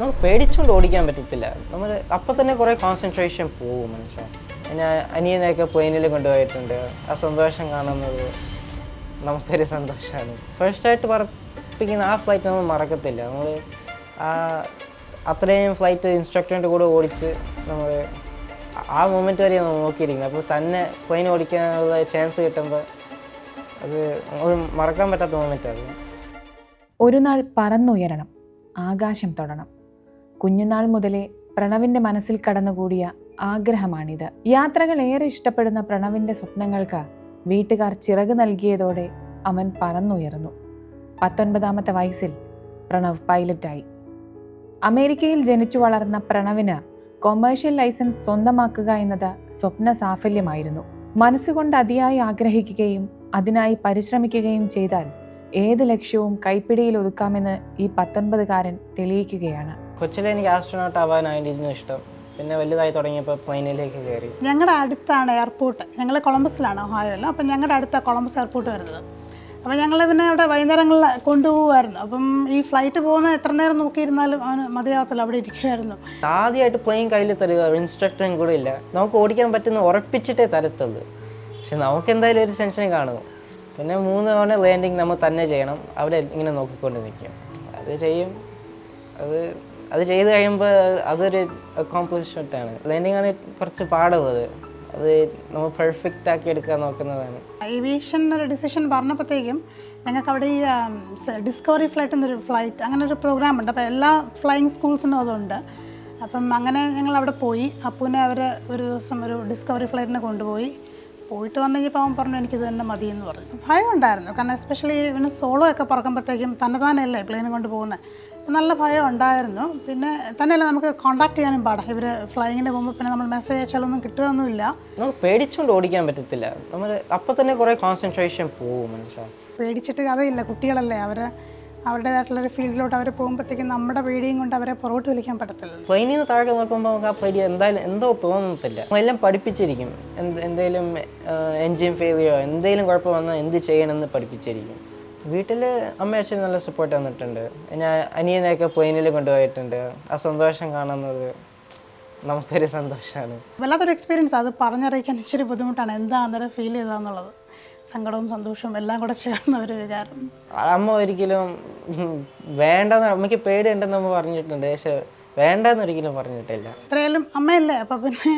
നമുക്ക് പേടിച്ചുകൊണ്ട് ഓടിക്കാൻ പറ്റത്തില്ല. നമ്മൾ അപ്പം തന്നെ കുറേ കോൺസെൻട്രേഷൻ പോകും മനുഷ്യൻ പിന്നെ അനിയനെയൊക്കെ പ്ലെയിനിൽ കൊണ്ടുപോയിട്ടുണ്ട്. ആ സന്തോഷം കാണുന്നത് നമുക്കൊരു സന്തോഷമാണ് ഫസ്റ്റായിട്ട് പറപ്പിക്കുന്ന ആ ഫ്ലൈറ്റ് നമ്മൾ മറക്കത്തില്ല. നമ്മൾ ആ അത്രയും ഫ്ലൈറ്റ് ഇൻസ്ട്രക്ടറിന്റെ കൂടെ ഓടിച്ച് നമ്മൾ ആ മൊമെന്റ് വരെ നമ്മൾ നോക്കിയിരിക്കുന്നത്. അപ്പോൾ തന്നെ പ്ലെയിൻ ഓടിക്കാനുള്ള ചാൻസ് കിട്ടുമ്പോൾ അത് അത് മറക്കാൻ പറ്റാത്ത മൊമെന്റ് അത്. ഒരു നാൾ പറന്നുയരണം. ആകാശം തൊടണം. കുഞ്ഞുനാൾ മുതലേ പ്രണവിന്റെ മനസ്സിൽ കടന്നുകൂടിയ ആഗ്രഹമാണിത്. യാത്രകൾ ഏറെ ഇഷ്ടപ്പെടുന്ന പ്രണവിന്റെ സ്വപ്നങ്ങൾക്ക് വീട്ടുകാർ ചിറക് നൽകിയതോടെ അവൻ പറന്നുയർന്നു. പത്തൊൻപതാമത്തെ വയസ്സിൽ പ്രണവ് പൈലറ്റായി. അമേരിക്കയിൽ ജനിച്ചു വളർന്ന പ്രണവിന് കൊമേഴ്ഷ്യൽ ലൈസൻസ് സ്വന്തമാക്കുക എന്നത് സ്വപ്ന സാഫല്യമായിരുന്നു. മനസ്സുകൊണ്ട് അതിയായി ആഗ്രഹിക്കുകയും അതിനായി പരിശ്രമിക്കുകയും ചെയ്താൽ ഏത് ലക്ഷ്യവും കൈപ്പിടിയിൽ ഒതുക്കാമെന്ന് ഈ പത്തൊൻപതുകാരൻ തെളിയിക്കുകയാണ്. കൊച്ചിലെ എനിക്ക് ആസ്ട്രോണോട്ട് ആവാനായിരുന്നു ഇഷ്ടം. പിന്നെ വലുതായി തുടങ്ങിയപ്പോൾ പ്ലെയിനിലേക്ക് കയറി ഞങ്ങളുടെ അടുത്താണ് എയർപോർട്ട് ഞങ്ങൾ കൊളംബസിലാണ് ഒഹായോയിൽ അപ്പം ഞങ്ങളുടെ അടുത്താണ് കൊളംബസ് എയർപോർട്ട് വരുന്നത്. അപ്പോൾ ഞങ്ങൾ പിന്നെ അവിടെ വൈകുന്നേരങ്ങളിൽ കൊണ്ടുപോകുമായിരുന്നു അപ്പം ഈ ഫ്ലൈറ്റ് പോകുന്ന എത്ര നേരം നോക്കിയിരുന്നാലും അവന് മതിയാവത്തില്ല. അവിടെ ഇരിക്കുമായിരുന്നു ആദ്യമായിട്ട് പ്ലെയിൻ കയ്യിൽ തരിക ഇൻസ്ട്രക്ടറും കൂടെ ഇല്ല. നമുക്ക് ഓടിക്കാൻ പറ്റുന്ന ഉറപ്പിച്ചിട്ടേ തരത്തുള്ളൂ. പക്ഷെ നമുക്ക് എന്തായാലും ഒരു ടെൻഷൻ കാണും. പിന്നെ മൂന്ന് തവണ ലാൻഡിങ് നമ്മൾ തന്നെ ചെയ്യണം. അവിടെ ഇങ്ങനെ നോക്കിക്കൊണ്ട് നിൽക്കും. അത് ചെയ്യും. അത് അത് ചെയ്ത് കഴിയുമ്പോൾ അതൊരു അക്കോംപ്ലിഷ്മെന്റ് ആണ്. ലേണിംഗ് ആണ് കുറച്ച് പാടുള്ളത്. അത് നമ്മൾ പെർഫെക്റ്റ് ആക്കി എടുക്കാൻ നോക്കുന്നതാണ്. ഏവിയേഷൻ ഒരു ഡിസിഷൻ പറഞ്ഞപ്പോഴത്തേക്കും ഞങ്ങൾക്ക് അവിടെ ഈ ഡിസ്കവറി ഫ്ലൈറ്റ് എന്നൊരു ഫ്ലൈറ്റ് അങ്ങനെ ഒരു പ്രോഗ്രാം ഉണ്ട്. അപ്പോൾ എല്ലാ ഫ്ലൈയിങ് സ്കൂൾസിനും അതുണ്ട്. അപ്പം അങ്ങനെ ഞങ്ങൾ അവിടെ പോയി. അപ്പൂനെ അവർ ഒരു ദിവസം ഒരു ഡിസ്കവറി ഫ്ലൈറ്റിനെ കൊണ്ടുപോയി. പോയിട്ട് വന്നു കഴിഞ്ഞപ്പോൾ അവൻ പറഞ്ഞു എനിക്കിത് തന്നെ മതി എന്ന് പറഞ്ഞു. ഭയം ഉണ്ടായിരുന്നു കാരണം എസ്പെഷ്യലി ഇവന് സോളോ ഒക്കെ പറക്കുമ്പോഴത്തേക്കും തന്നെ പ്ലെയിൻ കൊണ്ട് പോകുന്നത് നല്ല ഭയം ഉണ്ടായിരുന്നു. പിന്നെ തന്നെയല്ല നമുക്ക് കോണ്ടാക്ട് ചെയ്യാനും പാടാം. ഇവർ ഫ്ലൈയിങ്ങിന് പോകുമ്പോൾ പിന്നെ നമ്മൾ മെസ്സേജ് അയച്ചാലൊന്നും കിട്ടുകയൊന്നുമില്ല. നമുക്ക് പേടിച്ചുകൊണ്ട് ഓടിക്കാൻ പറ്റത്തില്ല. നമ്മൾ അപ്പം തന്നെ കുറേ കോൺസെൻട്രേഷൻ പോകും മനസ്സിലാവും പേടിച്ചിട്ട് കഥയില്ല കുട്ടികളല്ലേ അവർ അവരുടേതായിട്ടുള്ളൊരു ഫീൽഡിലോട്ട് അവർ പോകുമ്പോഴത്തേക്കും നമ്മുടെ പേടിയും കൊണ്ട് അവരെ പുറകോട്ട് വിളിക്കാൻ പറ്റത്തില്ല പ്ലെയിനിൽ നിന്ന് താഴെ നോക്കുമ്പോൾ നമുക്ക് ആ പേടി എന്തായാലും എന്തോ തോന്നത്തില്ല. എല്ലാം പഠിപ്പിച്ചിരിക്കും. എന്തെങ്കിലും എൻജിൻ ഫെയിലിയോ എന്തെങ്കിലും കുഴപ്പം വന്നാൽ എന്ത് ചെയ്യണമെന്ന് പഠിപ്പിച്ചിരിക്കും. വീട്ടിൽ അമ്മ അച്ഛൻ നല്ല സപ്പോർട്ട് തന്നിട്ടുണ്ട്. ഞാൻ അനിയനെയൊക്കെ പ്ലെയിനിൽ കൊണ്ടുപോയിട്ടുണ്ട്. ആ സന്തോഷം കാണുന്നത് നമുക്കൊരു സന്തോഷമാണ് വല്ലാത്തൊരു എക്സ്പീരിയൻസ് അത് പറഞ്ഞറിയിക്കാൻ ഇച്ചിരി ബുദ്ധിമുട്ടാണ്. എന്താ അന്നേരം ഫീൽ ചെയ്തതെന്നുള്ളത്? സങ്കടവും സന്തോഷവും എല്ലാം കൂടെ ചേർന്ന ഒരു വികാരം. അമ്മ ഒരിക്കലും വേണ്ടെന്ന് അമ്മയ്ക്ക് പേടിയുണ്ടെന്ന് അമ്മ പറഞ്ഞിട്ടുണ്ട്. പക്ഷെ വേണ്ടെന്ന് ഒരിക്കലും പറഞ്ഞിട്ടില്ല. എത്രയായാലും അമ്മയല്ലേ? അപ്പം പിന്നെ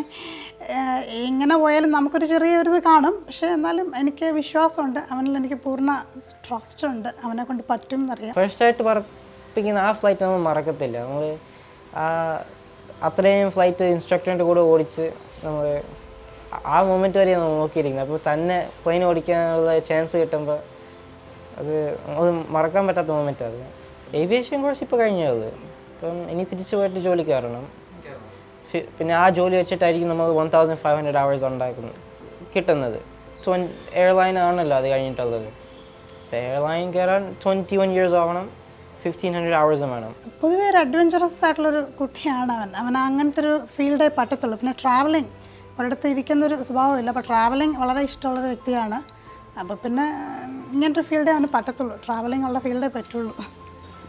ഏഹ്, ഇങ്ങനെ പോയാലും നമുക്കൊരു ചെറിയൊരു ഇത് കാണും. പക്ഷേ എന്നാലും എനിക്ക് വിശ്വാസമുണ്ട്. അവനിൽ എനിക്ക് പൂർണ ട്രസ്റ്റ് ഉണ്ട്. അവനെ കൊണ്ട് പറ്റും എന്നറിയാം. ഫസ്റ്റായിട്ട് പറപ്പിക്കുന്ന ആ ഫ്ലൈറ്റ് നമ്മൾ മറക്കത്തില്ല. നമ്മൾ അത്രയും ഫ്ലൈറ്റ് ഇൻസ്ട്രക്ടറിന്റെ കൂടെ ഓടിച്ച് നമ്മൾ ആ മൊമെന്റ് വരെ നമ്മൾ നോക്കിയിരിക്കുന്നത്. അപ്പോൾ തന്നെ പ്ലെയിൻ ഓടിക്കാനുള്ള ചാൻസ് കിട്ടുമ്പോൾ അത് അത് മറക്കാൻ പറ്റാത്ത മൊമെന്റ് അത്. ഏവിയേഷൻ കോഴ്സ് ഇപ്പോൾ കഴിഞ്ഞത് ഇപ്പം ഇനി തിരിച്ചു പോയിട്ട് ജോലിക്ക് ഫി- പിന്നെ ആ ജോലി വെച്ചിട്ടായിരിക്കും നമ്മൾ one thousand five hundred hours ഉണ്ടാക്കുന്നത് കിട്ടുന്നത്. എയർലൈൻ ആണല്ലോ അത് കഴിഞ്ഞിട്ടുള്ളത്. അപ്പോൾ എയർലൈൻ കയറാൻ ട്വന്റി വൺ ഇയേഴ്സ് ആവണം ഫിഫ്റ്റീൻ ഹൺഡ്രഡ് അവേഴ്സും വേണം. പൊതുവേ ഒരു അഡ്വഞ്ചറസ് ആയിട്ടുള്ളൊരു കുട്ടിയാണ് അവൻ. അവൻ അങ്ങനത്തെ ഒരു ഫീൽഡേ പറ്റത്തുള്ളൂ. പിന്നെ ട്രാവലിംഗ് ഒരിടത്ത് ഇരിക്കുന്ന ഒരു സ്വഭാവമില്ല. അപ്പോൾ ട്രാവലിംഗ് വളരെ ഇഷ്ടമുള്ളൊരു വ്യക്തിയാണ്. അപ്പോൾ പിന്നെ ഇങ്ങനത്തെ ഫീൽഡേ അവന് പറ്റത്തുള്ളൂ. ട്രാവലിംഗ് ഉള്ള ഫീൽഡേ പറ്റുള്ളൂ.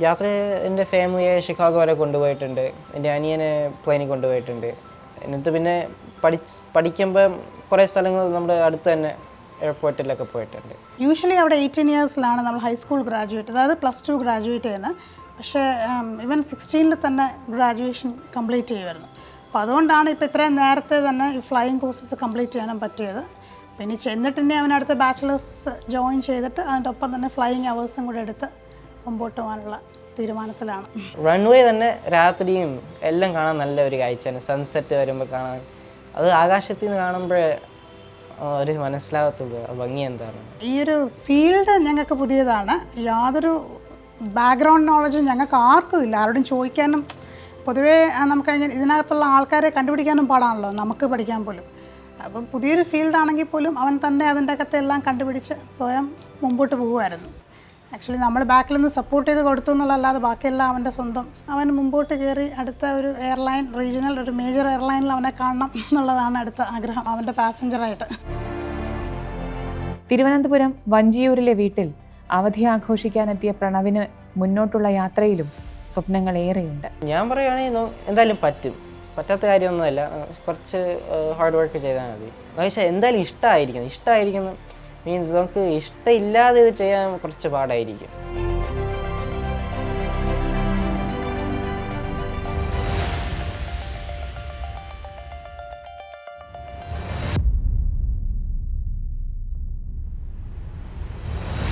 യാത്ര എന്റെ ഫാമിലിയെ ഷിക്കാഗോ വരെ കൊണ്ടുപോയിട്ടുണ്ട്. എന്റെ അനിയനെ പ്ലെയിനിൽ കൊണ്ടുപോയിട്ടുണ്ട്. എന്നിട്ട് പിന്നെ പഠിച്ച് പഠിക്കുമ്പോൾ കുറേ സ്ഥലങ്ങൾ നമ്മുടെ അടുത്ത് തന്നെ എയർപോർട്ടിലൊക്കെ പോയിട്ടുണ്ട്. യൂഷ്വലി അവിടെ എയ്റ്റീൻ ഇയേഴ്സിലാണ് നമ്മൾ ഹൈസ്കൂൾ ഗ്രാജുവേറ്റ് അതായത് പ്ലസ് ടു ഗ്രാജുവേറ്റ് ചെയ്യുന്നത്. പക്ഷേ ഇവൻ സിക്സ്റ്റീനിൽ തന്നെ ഗ്രാജുവേഷൻ കംപ്ലീറ്റ് ചെയ്യുമായിരുന്നു അപ്പോൾ അതുകൊണ്ടാണ് ഇപ്പോൾ ഇത്രയും നേരത്തെ തന്നെ ഈ ഫ്ലൈയിങ് കോഴ്സസ് കംപ്ലീറ്റ് ചെയ്യാനും പറ്റിയത്. പിന്നെ ചെന്നിട്ട് തന്നെ അവൻ അടുത്ത ബാച്ചിലേഴ്സ് ജോയിൻ ചെയ്തിട്ട് അതിന്റെ ഒപ്പം തന്നെ ഫ്ലൈയിങ് അവേഴ്സും കൂടെ എടുത്ത് മുമ്പോട്ട് പോകാനുള്ള തീരുമാനത്തിലാണ്. റൺവേ തന്നെ രാത്രിയും എല്ലാം കാണാൻ നല്ല ഒരു കാഴ്ചയാണ് സൺസെറ്റ് വരുമ്പോൾ കാണാൻ. അത് ആകാശത്തിൽ നിന്ന് കാണുമ്പോഴേ ഒരു മനസ്സിലാകത്തുള്ളൂ ഭംഗി എന്താണ്? ഈ ഒരു ഫീൽഡ് ഞങ്ങൾക്ക് പുതിയതാണ്. യാതൊരു ബാക്ക്ഗ്രൗണ്ട് നോളജും ഞങ്ങൾക്ക് ആർക്കും ഇല്ല. ആരോടും ചോദിക്കാനും പൊതുവേ നമുക്ക് ഇതിനകത്തുള്ള ആൾക്കാരെ കണ്ടുപിടിക്കാനും പാടാണല്ലോ. നമുക്ക് പഠിക്കാൻ പോലും. അപ്പം പുതിയൊരു ഫീൽഡാണെങ്കിൽ പോലും അവൻ തന്നെ അതിന്റെ അകത്തെല്ലാം കണ്ടുപിടിച്ച് സ്വയം മുമ്പോട്ട് പോകുമായിരുന്നു. ആക്ച്വലി നമ്മൾ ബാക്കിൽ നിന്ന് സപ്പോർട്ട് ചെയ്ത് കൊടുത്തു എന്നുള്ളതല്ലാതെ ബാക്കിയെല്ലാം അവന്റെ സ്വന്തം. അവൻ മുമ്പോട്ട് കയറി അടുത്ത ഒരു എയർലൈൻ റീജിയണൽ ഒരു മേജർ എയർലൈനിൽ അവനെ കാണണം എന്നുള്ളതാണ് അടുത്ത ആഗ്രഹം അവന്റെ പാസഞ്ചറായിട്ട് തിരുവനന്തപുരം വഞ്ചിയൂരിലെ വീട്ടിൽ അവധി ആഘോഷിക്കാനെത്തിയ പ്രണവിന് മുന്നോട്ടുള്ള യാത്രയിലും സ്വപ്നങ്ങൾ ഏറെയുണ്ട്. ഞാൻ പറയുകയാണെങ്കിൽ എന്തായാലും പറ്റും. പറ്റാത്ത കാര്യമൊന്നുമല്ല. കുറച്ച് ഹാർഡ് വർക്ക് ചെയ്താൽ മതി. പക്ഷേ എന്തായാലും ഇഷ്ടമായിരിക്കണം ഇഷ്ടമായിരിക്കണം മീൻസ് നമുക്ക് ഇഷ്ടമില്ലാതെ ഇത് ചെയ്യാൻ കുറച്ച് പാടായിരിക്കും.